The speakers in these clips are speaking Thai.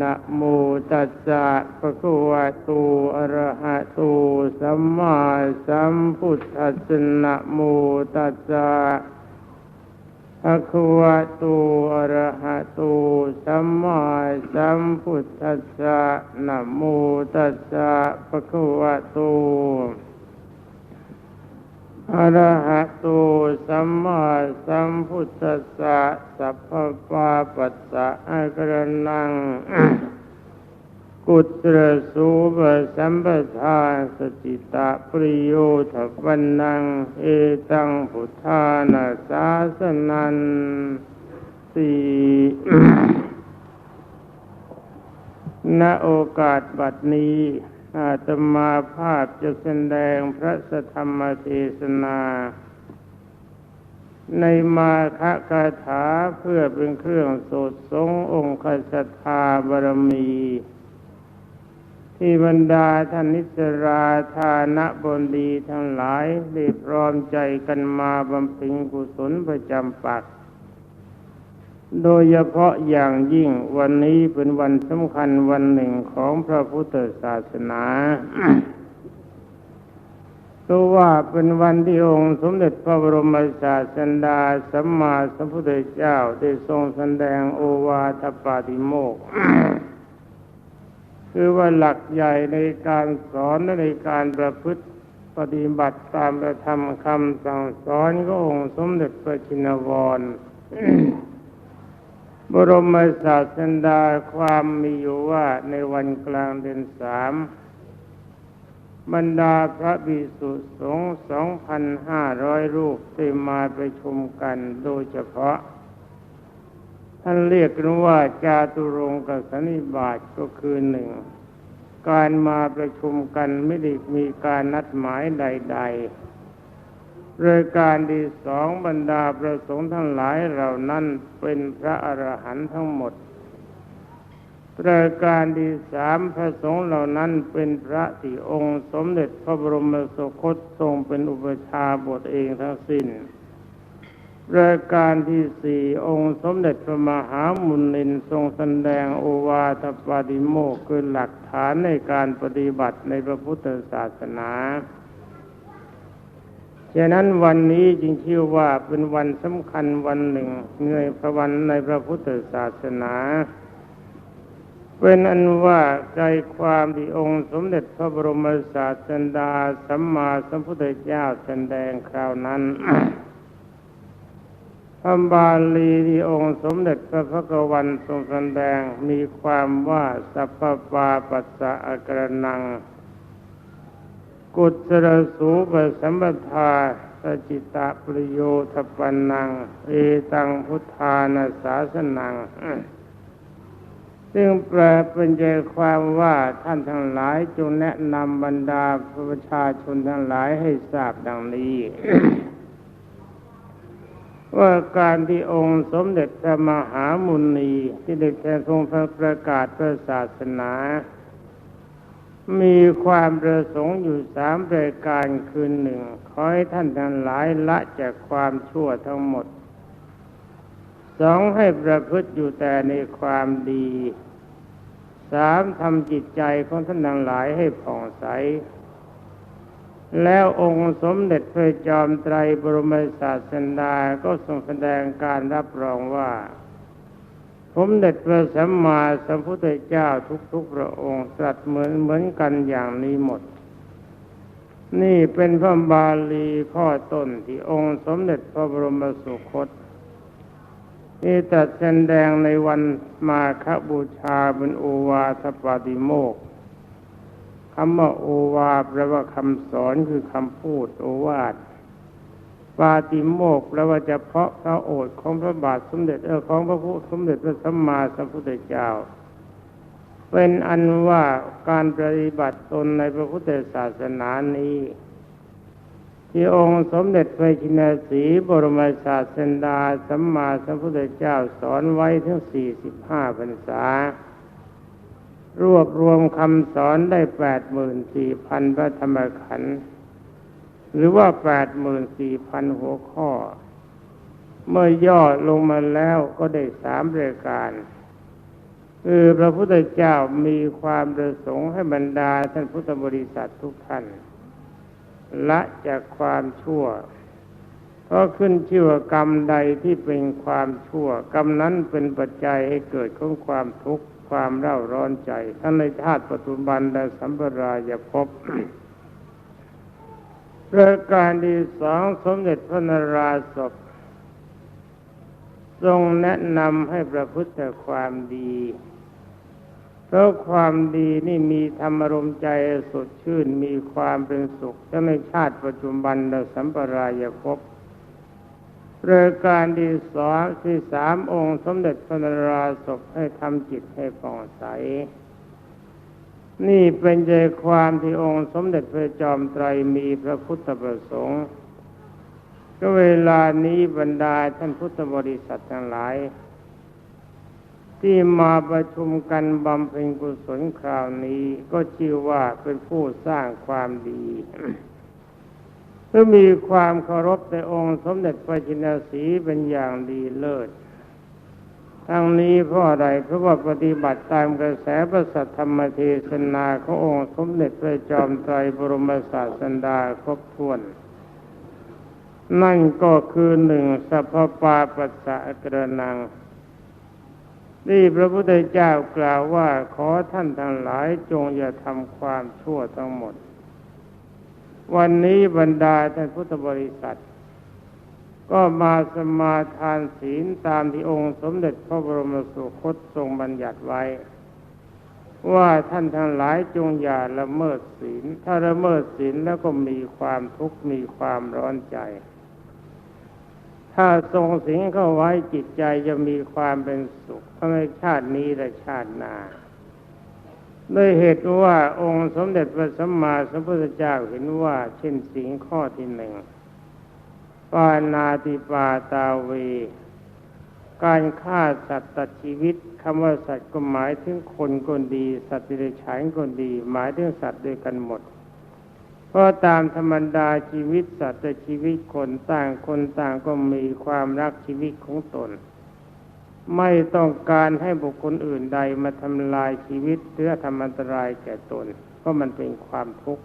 นะโมตัสสะภะคะวะโตอะระหะโตสัมมาสัมพุทธัสสะนะโมตัสสะภะคะวะโตอะระหะโตสัมมาสัมพุทธัสสะนะโมตัสสะภะคะวะโต อรหะโตสัมมาสัมพุทธัสสะสัพพะปาปัสสะอะกระนัง กุตรสูปสัมปทาสจิตะปริโยทปันนัง เอตังพุทธานาสาสนันสีณโอกาสบัดนี้ อาตมาภาพจะแสดงพระสธรรมเทศนา ในมาคะคาถาเพื่อเป็นเครื่องสดสงองค์ศรัทธาบารมี ที่บรรดาท่านนิสราธานะบนดีทั้งหลายได้พร้อมใจกันมาบำเพ็ญกุศลประจำปัก โดยเฉพาะอย่างยิ่งวันนี้เป็นวันสำคัญวันหนึ่งของพระพุทธศาสนาเพราะว่าเป็นวันที่องค์สมเด็จพระบรมศาสดาสัมมาสัมพุทธเจ้าได้ทรงแสดงโอวาทปาติโมกคือว่าหลักใหญ่ในการสอนและในการประพฤติปฏิบัติตามประธรรมคำสั่งสอนขององค์สมเด็จพระชินวร บรมศาสดาความมีอยู่ว่าในวันกลางเดือนสามบรรดาพระภิกษุสงฆ์สองพันห้าร้อยรูปได้มาประชุมกันโดยเฉพาะ ท่านเรียกกันว่าจาตุรงกสนิบาตก็คือหนึ่ง การมาประชุมกันไม่ได้มีการนัดหมายใด ๆ รายการที่สองบรรดาประสงค์ทั้งหลายเหล่านั้นเป็นพระอรหันต์ทั้งหมดรายการที่สามพระสงฆ์เหล่านั้นเป็นพระที่องค์สมเด็จพระบรมสุคตทรงเป็นอุปชาบทเองทั้งสิ้นรายการที่สี่องค์สมเด็จพระมหามุนินทรงแสดงโอวาทปาติโมกคือหลักฐานในการปฏิบัติในพระพุทธศาสนา ฉะนั้นวันนี้จึงชื่อว่าเป็นวันสำคัญวันหนึ่งเงยพระวันในพระพุทธศาสนา เป็นอันว่าใจความที่องค์สมเด็จพระบรมศาสดาสัมมาสัมพุทธเจ้าแสดงคราวนั้นพระบาลีที่องค์สมเด็จพระพักวันทรงแสดงมีความว่าสัพพปาปัสสะอกรนัง กุศลสูปสัมปทาสจิตะปริโยทปันนัง เอตังพุทธานาสาสนัง ซึ่งแปลเป็นใจความว่าท่านทั้งหลายจงแนะนำบรรดาประชาชนทั้งหลายให้ทราบดังนี้ ว่าการที่องค์สมเด็จพระมหามุนีที่ได้ทรงประกาศพระศาสนา มีความประสงค์อยู่สามรายการคือหนึ่ง ขอให้ท่านทั้งหลายละจากความชั่วทั้งหมด สองให้ประพฤติอยู่แต่ในความดี สามทำจิตใจของท่านทั้งหลายให้ผ่องใส แล้วองค์สมเด็จพระจอมไตรบรมศาสดาก็ทรงแสดงการรับรองว่า สมเด็จพระสัมมาสัมพุทธเจ้าทุกๆพระองค์ตรัสเหมือนเหมือนกันอย่างนี้หมด นี่เป็นพระบาลีข้อต้นที่องค์สมเด็จพระบรมสุคตที่ตรัสแสดงในวันมาคบูชาเป็นโอวาทปาติโมกข์คำว่าโอวาแปลว่าคำสอนคือคำพูดโอวาท ปาติโมกแปลว่าเฉพาะพระโอษฐ์ของพระบาทสมเด็จเออของพระพุทธสมเด็จพระสัมมาสัมพุทธเจ้า เป็นอันว่าการปฏิบัติตนในพระพุทธศาสนานี้ ที่องค์สมเด็จพระชินสีบรมศาสดาสัมมาสัมพุทธเจ้าสอนไว้ทั้งสี่สิบห้าพรรษารวบรวมคำสอนได้แปดหมื่นสี่พันพระธรรมขันธ์ หรือว่าแปดหมื่นสี่พันหัวข้อ เมื่อย่อลงมาแล้วก็ได้สามรายการคือพระพุทธเจ้ามีความประสงค์ให้บรรดาท่านพุทธบริษัททุกท่านละจากความชั่ว เพราะขึ้นชื่อว่ากรรมใดที่เป็นความชั่ว กรรมนั้นเป็นปัจจัยให้เกิดของความทุกข์ความเร่าร้อนใจ ทั้งในชาติปัจจุบันและสัมปรายภพ ประการที่สองสมเด็จพระนราศพทรงแนะนำให้ประพฤติความดี เพราะความดีนี่มีธรรมรมใจสดชื่นมีความเป็นสุขทั้งในชาติปัจจุบันและสัมปรายภพประการที่สองที่สามองค์ สมเด็จพระนราศพให้ทำจิตให้ผ่องใส นี่เป็นใจความที่องค์สมเด็จพระจอมไตรมีพระพุทธประสงค์ ก็เวลานี้บรรดาท่านพุทธบริษัททั้งหลาย ที่มาประชุมกันบำเพ็ญกุศลคราวนี้ ก็ชื่อว่าเป็นผู้สร้างความดีก็มีความเคารพในองค์สมเด็จพระจินสีเป็นอย่างดีเลิศ ทั้งนี้เพราะอะไรเพราะว่าปฏิบัติตามกระแสประสัทธรรมเทศนาขององค์สมเด็จพระจอมไตรบรมศาสดาครบถ้วน นั่นก็คือหนึ่งสัพพปาปัสสะกระนังนี่พระพุทธเจ้ากล่าวว่าขอท่านทั้งหลายจงอย่าทำความชั่วทั้งหมด วันนี้บรรดาท่านพุทธบริษัท ก็มาสมาทานศีลตามที่องค์สมเด็จพระบรมสุคตทรงบัญญัติไว้ ว่าท่านทั้งหลายจงอย่าละเมิดศีล ถ้าละเมิดศีลแล้วก็มีความทุกข์มีความร้อนใจ ถ้าทรงสิ่งเข้าไว้จิตใจจะมีความเป็นสุขทั้งในชาตินี้และชาติหน้าด้วยเหตุว่าองค์สมเด็จพระสัมมาสัมพุทธเจ้าเห็นว่าเช่นสิงข้อที่หนึ่ง ปานาติปาตาเว การฆ่าสัตว์ตัดชีวิตคำว่าสัตว์ก็หมายถึงคนคนดี สัตว์ดิเรกชันคนดี หมายถึงสัตว์ด้วยกันหมด เพราะตามธรรมดาชีวิตสัตว์และชีวิตคนต่างคนต่างก็มีความรักชีวิตของตน ไม่ต้องการให้บุคคลอื่นใดมาทำลายชีวิตหรือทำอันตรายแก่ตน เพราะมันเป็นความทุกข์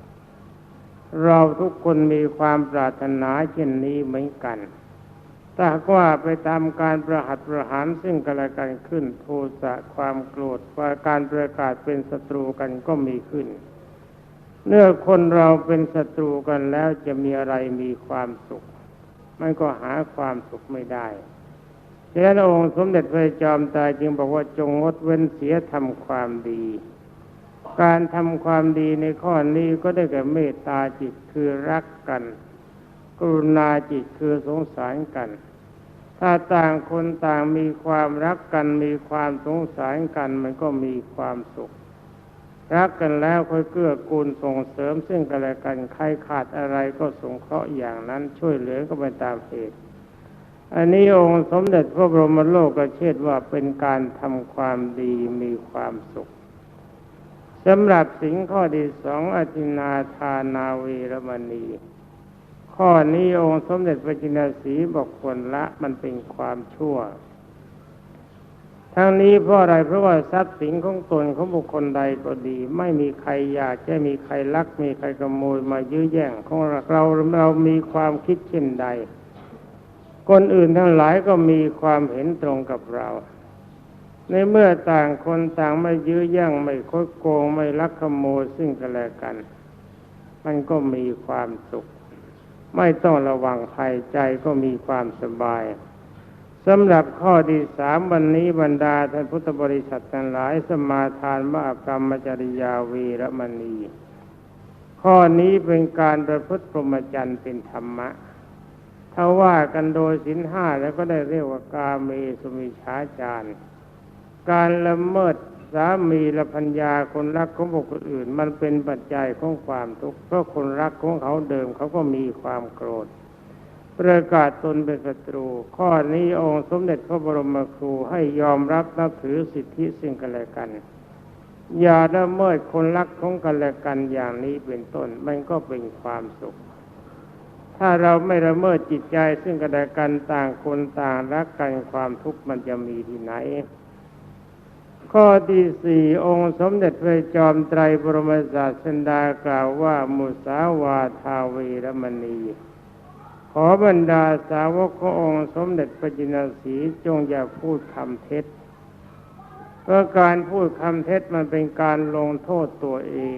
เราทุกคนมีความปรารถนาเช่นนี้เหมือนกัน ถ้าว่าไปตามการประหัตประหารซึ่งกันและกันขึ้น โทสะความโกรธว่าการประกาศเป็นศัตรูกันก็มีขึ้น เมื่อคนเราเป็นศัตรูกันแล้วจะมีอะไรมีความสุข มันก็หาความสุขไม่ได้ฉะนั้นองค์สมเด็จพระจอมตายจึงบอกว่าจงงดเว้นเสียทำความดี การทำความดีในข้อนี้ก็ได้แก่เมตตาจิตคือรักกัน กรุณาจิตคือสงสารกัน ถ้าต่างคนต่างมีความรักกันมีความสงสารกันมันก็มีความสุข รักกันแล้วค่อยเกื้อกูลส่งเสริมซึ่งกันและกันใครขาดอะไรก็สงเคราะห์อย่างนั้นช่วยเหลือก็ไปตามเหตุอันนี้องค์สมเด็จพระบรมโลกก็เชิดว่าเป็นการทำความดีมีความสุข สำหรับสิ่งข้อที่สองอธินาทานาเวรมณี ข้อนี้องค์สมเด็จพระจินสีบอกคนละมันเป็นความชั่ว ทั้งนี้เพราะอะไรเพราะว่าทรัพย์สินของตนของบุคคลใดก็ดี ไม่มีใครอยากจะมีใครลัก มีใครขโมยมายื้อแย่งของเราเรามีความคิดเช่นใด คนอื่นทั้งหลายก็มีความเห็นตรงกับเรา ในเมื่อต่างคนต่างไม่ยื้อแย่งไม่คดโกงไม่ลักขโมยซึ่งกันและกัน มันก็มีความสุข ไม่ต้องระวังภัยใจก็มีความสบายสำหรับข้อที่สามวันนี้บรรดาท่านพุทธบริษัททั้งหลายสมาทานมากรรมจริยาวีระมณี ข้อนี้เป็นการประพฤติพรหมจรรย์เป็นธรรมะ ถ้าว่ากันโดยสินห้าแล้วก็ได้เรียกว่ากาเมสุมิชาจาร การละเมิดสามีและพัญญาคนรักของบุคคลอื่น มันเป็นปัจจัยของความทุกข์เพราะคนรักของเขาเดิมเขาก็มีความโกรธ ประกาศตนเป็นศัตรู ข้อนี้องค์สมเด็จพระบรมครูให้ยอมรับนับถือสิทธิสิ่งกันและกัน อย่าละเมิดคนรักของกันและกันอย่างนี้เป็นต้น มันก็เป็นความสุข ถ้าเราไม่ละเมิดจิตใจซึ่งกันและกันต่างคนต่างรักกันความทุกข์มันจะมีที่ไหน ข้อที่สี่องค์สมเด็จพระจอมไตรบรมศาสดากล่าวว่า มุสาวาทาวีรมณี ขอบรรดาสาวกขององค์สมเด็จพระจินสีจงอย่าพูดคำเท็จเพราะการพูดคำเท็จมันเป็นการลงโทษตัวเอง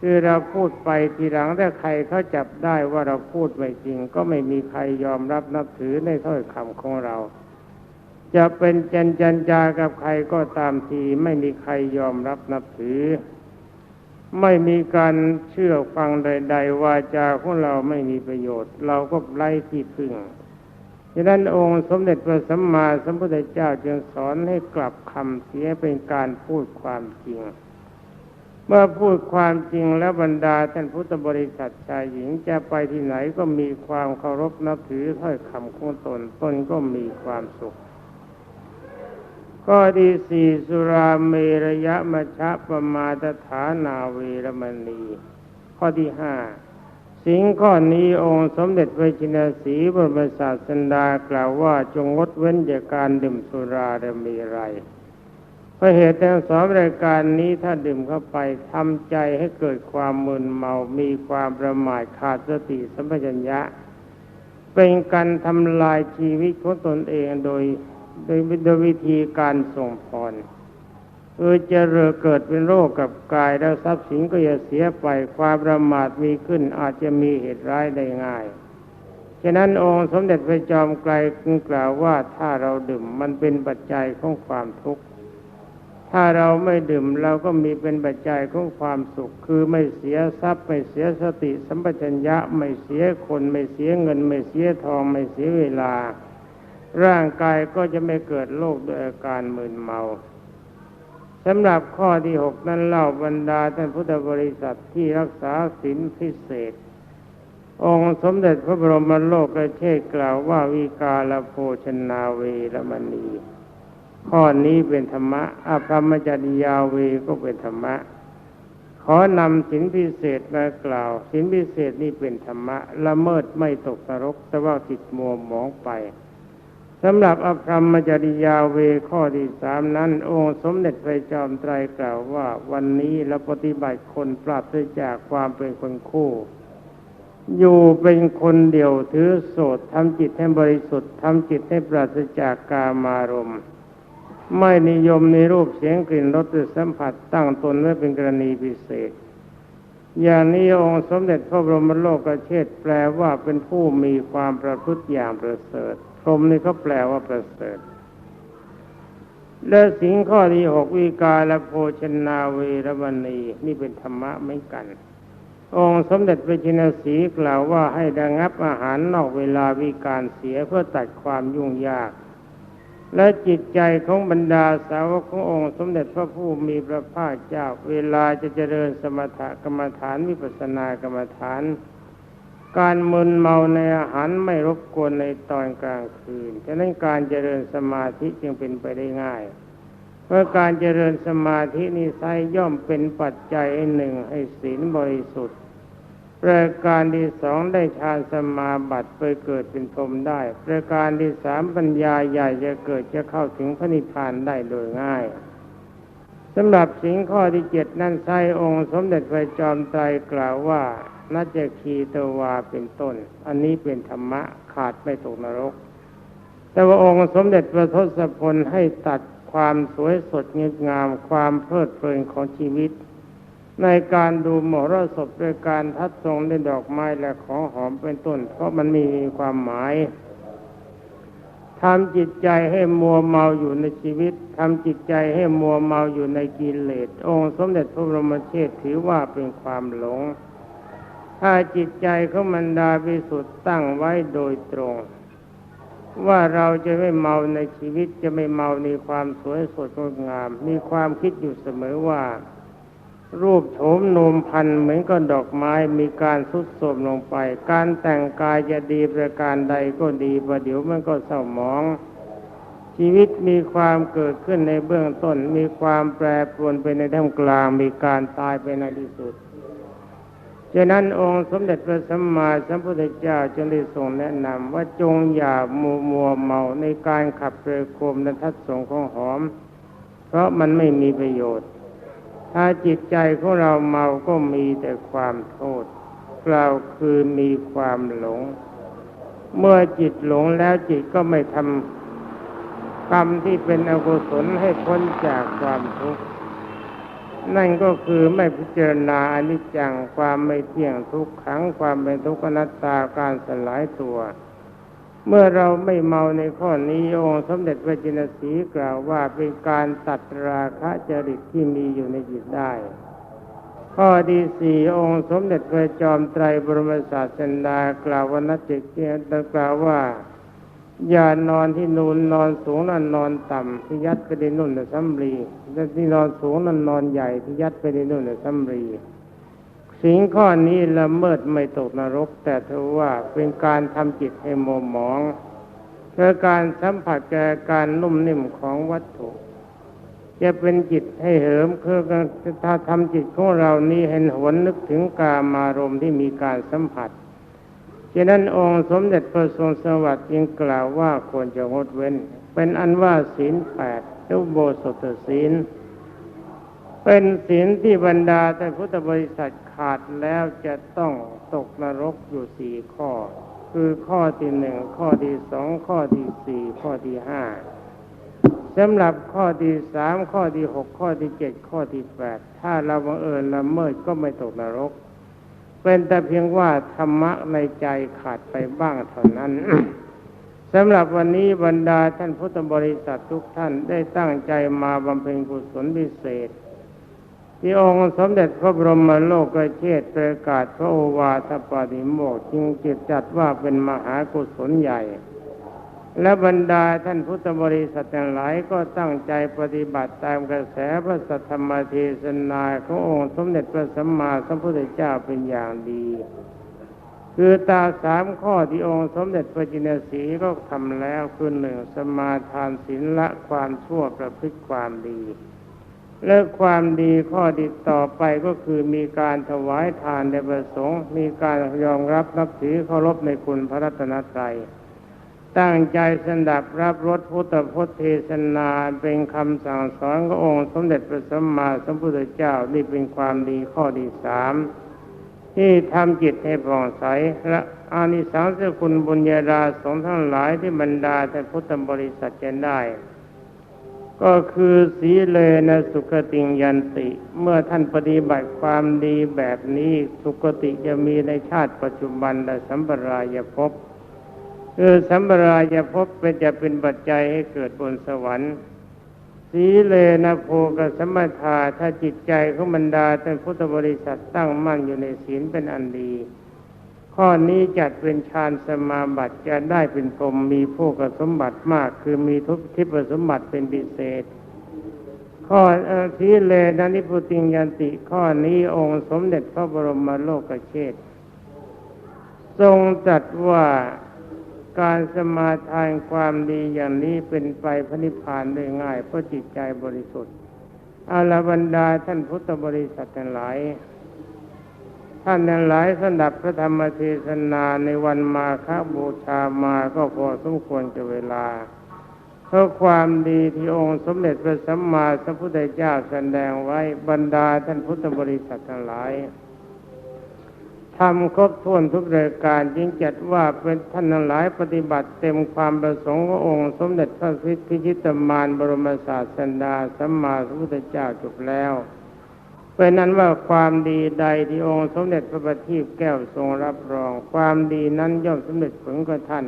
คือเราพูดไปทีหลังถ้าใครเขาจับได้ว่าเราพูดไม่จริง ก็ไม่มีใครยอมรับนับถือในถ้อยคำของเรา จะเป็นจันจันจากับใครก็ตามทีไม่มีใครยอมรับนับถือ ไม่มีการเชื่อฟังใด ๆ วาจาของเราไม่มีประโยชน์ เราก็ไล่ที่พึ่งฉะนั้นองค์สมเด็จพระสัมมาสัมพุทธเจ้าจึงสอนให้กลับคำเสียเป็นการพูดความจริง เมื่อพูดความจริงแล้วบรรดาท่านพุทธบริษัทชายหญิงจะไปที่ไหนก็มีความเคารพนับถือถ้อยคำของตนตนก็มีความสุข ข้อที่สี่สุราเมรยะมชะปรมาตฐานาเวรมณี ข้อที่ห้าสิ่งข้อนี้องค์สมเด็จพระจินสีบรมศาสดากล่าวว่าจงงดเว้นจากการดื่มสุราและมีไรเพราะเหตุแต่สองรายการนี้ถ้าดื่มเข้าไปทำใจให้เกิดความมึนเมา มีความประมาทขาดสติสัมปชัญญะ เป็นการทำลายชีวิตของตนเองโดย โดยโดยวิธีการส่งพรเออจะเรเกิดเป็นโรคกับกายแล้วทรัพย์สินก็จะเสียไปความประมาทมีขึ้นอาจจะมีเหตุร้ายได้ง่ายฉะนั้นองค์สมเด็จพระจอมไกลกล่าวว่าถ้าเราดื่มมันเป็นปัจจัยของความทุกข์ถ้าเราไม่ดื่มเราก็มีเป็นปัจจัยของความสุข คือไม่เสียทรัพย์ไม่เสียสติ สัมปชัญญะไม่เสียคนไม่เสียเงิน ไม่เสียทองไม่เสียเวลา ร่างกายก็จะไม่เกิดโรคด้วยอาการมึนเมาสำหรับข้อที่หกนั้นเล่าบรรดาท่านพุทธบริษัทที่รักษาศีลพิเศษ องค์สมเด็จพระบรมโลกเชษกล่าวว่าวิกาลโภชนาเวรมณี ข้อนี้เป็นธรรมะอาพรมจริยาเวก็เป็นธรรมะ ขอนำสินพิเศษมากล่าวสินพิเศษนี่เป็นธรรมะละเมิดไม่ตกนรกแต่ว่าติดมัวหมองไป สำหรับอภรมจริยาเวข้อที่สามนั้น องค์สมเด็จพระจอมไตรกล่าวว่า วันนี้เราปฏิบัติคนปราศจากความเป็นคนคู่ อยู่เป็นคนเดียวถือโสดทำจิตให้บริสุทธิ์ทำจิตให้ปราศจากกามารมณ์ไม่นิยมในรูปเสียงกลิ่นรสหรือสัมผัสตั้งตนไว้เป็นกรณีพิเศษ อย่างนี้องค์สมเด็จพระบรมโลกเชษแปลว่าเป็นผู้มีความประพฤติอย่างประเสริฐ พรมนี่เขาแปลว่าประเสริฐ และสิ่งข้อที่หกวิกาและโภชนาเวรมณีนี่เป็นธรรมะไม่กัน องค์สมเด็จพระชินสีกล่าวว่าให้ดังับอาหารนอกเวลาวิการเสียเพื่อตัดความยุ่งยาก และจิตใจของบรรดาสาวกขององค์สมเด็จพระผู้มีพระภาคเจ้า เวลาจะเจริญสมถกรรมฐานวิปัสสนากรรมฐาน การมึนเมาในอาหารไม่รบกวนในตอนกลางคืน ฉะนั้นการเจริญสมาธิจึงเป็นไปได้ง่าย เพราะการเจริญสมาธินี้ไซย่อมเป็นปัจจัยหนึ่งให้ศีลบริสุทธิ์ประการที่สองได้ฌานสมาบัติไปเกิดเป็นพรมได้ ประการที่สามปัญญาใหญ่จะเกิดจะเข้าถึงพระนิพพานได้โดยง่ายสำหรับสิ่งข้อที่เจ็ดนั้นไซองค์สมเด็จพระจอมไตรกล่าวว่า นัจคีตวาเป็นต้น อันนี้เป็นธรรมะขาดไม่ตกนรก แต่ว่าองค์สมเด็จพระทศพลให้ตัดความสวยสดงดงาม ความเพลิดเพลินของชีวิต ในการดูหมอรสพด้วยการทัดทรงด้วยดอกไม้และของหอมเป็นต้น เพราะมันมีความหมายทำจิตใจให้มัวเมาอยู่ในชีวิตทำจิตใจให้มัวเมาอยู่ในกิเลสองค์สมเด็จพระบรมเชษถือว่าเป็นความหลง ถ้าจิตใจของมันดาพิสุทธิ์ตั้งไว้โดยตรง ว่าเราจะไม่เมาในชีวิตจะไม่เมาในความสวยสดงดงาม มีความคิดอยู่เสมอว่า รูปโฉมโนมพันเหมือนกับดอกไม้มีการสุดโทมลงไป การแต่งกายจะดีประการใดก็ดีประเดี๋ยวมันก็เศร้าหมองชีวิตมีความเกิดขึ้นในเบื้องต้น มีความแปรปรวนไปในท่ามกลาง มีการตายไปในที่สุด ฉะนั้นองค์สมเด็จพระสัมมาสัมพุทธเจ้าจึงได้ทรงแนะนำว่าจงอย่ามัวมัวเมาในการขับเรือโคมและทัดสงของหอม เพราะมันไม่มีประโยชน์ ถ้าจิตใจของเราเมาก็มีแต่ความโทษกล่าวคือมีความหลง เมื่อจิตหลงแล้วจิตก็ไม่ทำกรรมที่เป็นอกุศลให้พ้นจากความทุกข์ นั่นก็คือไม่พิจารณาอนิจจังความไม่เที่ยงทุกขังความเป็นทุกขนัตตาการสลายตัว เมื่อเราไม่เมาในข้อนี้องค์สมเด็จพระจินสีกล่าวว่าเป็นการตัดราคะจริตที่มีอยู่ในจิตได้ ข้อที่สี่องค์สมเด็จพระจอมไตรบรมศาสดากล่าวว่านัจจิเกียรติกล่าวว่า อย่านอนที่นูนนอนสูงนั่นนอนต่ำที่ยัดไปในนุ่นน่ะซ้ำรีและที่นอนสูงนั่นนอนใหญ่ที่ยัดไปในนุ่นน่ะซ้ำรีสิ่งข้อนี้ละเมิดไม่ตกนรก แต่เธอว่าเป็นการทำจิตให้โมหมองเพื่อการสัมผัสแก่การนุ่มนิ่มของวัตถุ จะเป็นจิตให้เหิมคือถ้าทำจิตของเรานี้เห็นหวนนึกถึงกามารมณ์ที่มีการสัมผัส ฉะนั้นองค์สมเด็จพระทรงสวัสดิ์จึงกล่าวว่าควรจะงดเว้น เป็นอันว่าศีลแปดอุโบสถศีล เป็นศีลที่บรรดาแต่พุทธบริษัทขาดแล้วจะต้องตกนรกอยู่สี่ข้อ คือข้อที่หนึ่งข้อที่สองข้อที่สี่ข้อที่ห้าสำหรับข้อที่สามข้อที่หกข้อที่เจ็ดข้อที่แปดถ้าเราบังเอิญละเมิดก็ไม่ตกนรก เป็นแต่เพียงว่าธรรมะในใจขาดไปบ้างเท่านั้นสำหรับวันนี้บรรดาท่านพุทธบริษัททุกท่านได้ตั้งใจมาบำเพ็ญกุศลพิเศษ ที่องค์สมเด็จพระบรมโลกเชษประกาศพระโอวาทปาฏิโมกจึงจิตจัดว่าเป็นมหากุศลใหญ่ และบรรดาท่านพุทธบริษัททั้งหลายก็ตั้งใจปฏิบัติตามกระแสพระสัทธรรมเทศนาขององค์สมเด็จพระสัมมาสัมพุทธเจ้าเป็นอย่างดี คือตาสามข้อที่องค์สมเด็จพระจินสีก็ทำแล้วคือหนึ่งสมาทานศีลละความชั่วประพฤติความดีและความดีข้อดีต่อไปก็คือมีการถวายทานในประสงค์ มีการยอมรับนับถือเคารพในคุณพระรัตนตรัย ตั้งใจสดับรับรสพุทธพจน์เทศนาเป็นคำสั่งสอนขององค์สมเด็จพระสัมมาสัมพุทธเจ้านี่เป็นความดีข้อที่สามที่ทำจิตให้ผ่องใสและอานิสงส์คุณบุญญาราสงทั้งหลายที่บรรดาแต่พุทธบริษัทจะได้ ก็คือสีเลนะสุขติงยันติ เมื่อท่านปฏิบัติความดีแบบนี้สุขติจะมีในชาติปัจจุบันและสัมปรายภพ คือสัมปรายภพเป็นจะเป็นปัจจัยให้เกิดบนสวรรค์ สีเลนะโพกสัมมาทาถ้าจิตใจของบรรดาท่านพุทธบริษัทตั้งมั่นอยู่ในศีลเป็นอันดี ข้อนี้จัดเป็นฌานสมาบัติจะได้เป็นพรมมีโภกสมบัติมาก คือมีทุกทิพสมบัติเป็นพิเศษข้อทีเลนะนิพุติงยันติ ข้อนี้องค์สมเด็จพระบรมโลกเชษทรงจัดว่า การสมาทานความดีอย่างนี้เป็นไปพระนิพพานได้ง่ายเพราะจิตใจบริสุทธิ์อาลบรรดาท่านพุทธบริษัททั้งหลาย ท่านทั้งหลายสนับพระธรรมเทศนาในวันมาฆบูชามาก็พอสมควรจะเวลาเพราะความดีที่องค์สมเด็จพระสัมมาสัมพุทธเจ้าแสดงไว้บรรดาท่านพุทธบริษัททั้งหลาย ทำครบถ้วนทุกรายการจึงจัดว่าเป็นท่านหลายปฏิบัติเต็มความประสงค์ขององค์ สมเด็จพระพิชิตมารบรมศาสดาสัมมาสัมพุทธเจ้าจบแล้วเป็นนั้นว่าความดีใดที่องค์สมเด็จพระบัณฑิตแก้วทรงรับรอง ความดีนั้นย่อมสำเร็จผลกับท่าน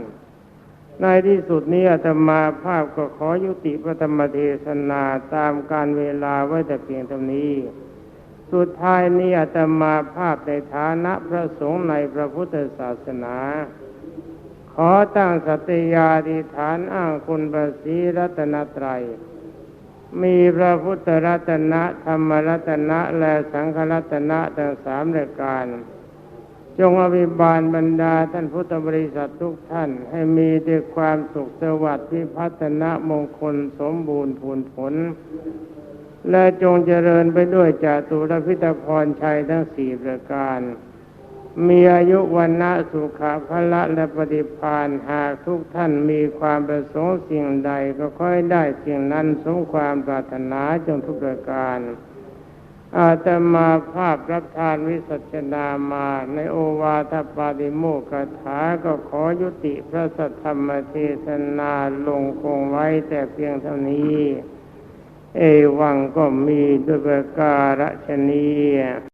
ในที่สุดนี้อาตมาภาพก็ขอยุติพระธรรมเทศนาตามการเวลาไว้แต่เพียงเท่านี้ สุดท้ายนี้อาตมาภาพในฐานะพระสงฆ์ในพระพุทธศาสนา ขอตั้งสัตยาธิฐานอ้างคุณพระศรีรัตนตรัย มีพระพุทธรัตนะธรรมรัตนะและสังฆรัตนะทั้งสามรายการ จงอภิบาลบรรดาท่านพุทธบริษัททุกท่านให้มีด้วยความสุขสวัสดิ์พิพัฒนะมงคลสมบูรณ์ผลผล และจงเจริญไปด้วยจตุรพิตพรชัยทั้งสี่ประการ มีอายุวันนะสุขาภละและปฏิพานหากทุกท่านมีความประสงค์สิ่งใดก็ค่อยได้สิ่งนั้นสมความปรารถนาจงทุกประการ อาตมาภาพรับทานวิสัชนามาในโอวาทปาติโมกถาก็ขอยุติพระสัทธรรมเทศนาลงคงไว้แต่เพียงเท่านี้ เอวังก็มีด้วยประการฉนี้